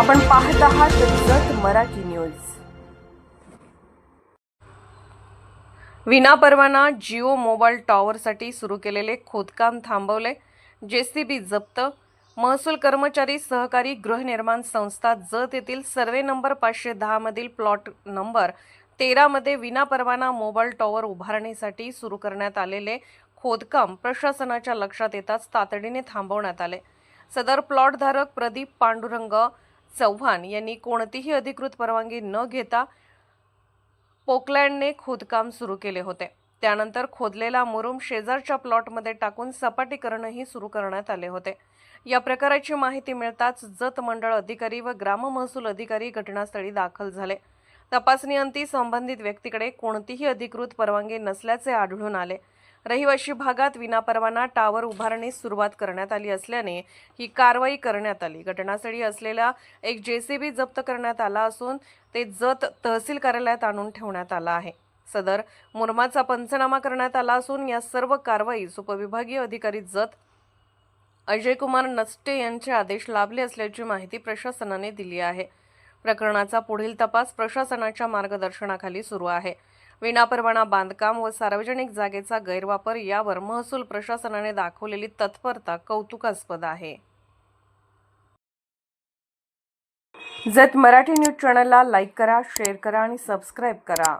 आपण पाहत आहात जत मराठी न्यूज. विनापरवाना जिओ मोबाईल टॉवरसाठी सुरू केलेले खोदकाम थांबवले. जेसीबी जप्त. महसूल कर्मचारी सहकारी गृहनिर्माण संस्था जत येथील सर्वे नंबर पाचशे दहामधील प्लॉट नंबर तेरामध्ये विनापरवाना मोबाईल टॉवर उभारणीसाठी सुरू करण्यात आलेले खोदकाम प्रशासनाच्या लक्षात येताच तातडीने थांबवण्यात आले. सदर प्लॉटधारक प्रदीप पांडुरंग चव्हाण यांनी कोणतीही अधिकृत परवानगी न घेता पोकलँडने खोदकाम सुरू केले होते. त्यानंतर खोदलेला मुरुम शेजारच्या प्लॉटमध्ये टाकून सपाटीकरणही सुरू करण्यात आले होते. या प्रकाराची माहिती मिळताच जत मंडळ अधिकारी व ग्राम महसूल अधिकारी घटनास्थळी दाखल झाले. तपासणीअंती संबंधित व्यक्तीकडे कोणतीही अधिकृत परवानगी नसल्याचे आढळून आले. रहिवाशी भागात विनापरवाना टावर उभारणीस सुरुवात करण्यात आली असल्याने ही कारवाई करण्यात आली. घटनास्थळी असलेला एक जेसीबी जप्त करण्यात आला असून ते जत तहसील कार्यालयात आणून ठेवण्यात आला आहे. सदर मुरमाचा पंचनामा करण्यात आला असून या सर्व कारवाईस उपविभागीय अधिकारी जत अजय कुमार नस्टे यांचे आदेश लाभले असल्याची माहिती प्रशासनाने दिली आहे. प्रकरणाचा पुढील तपास प्रशासनाच्या मार्गदर्शनाखाली सुरू आहे. विनापरवाना बांधकाम व सार्वजनिक जागेचा गैरवापर यावर महसूल प्रशासनाने दाखवलेली तत्परता कौतुकास्पद आहे. जत मराठी न्यूज चॅनलला लाईक करा शेअर करा आणि सबस्क्राईब करा.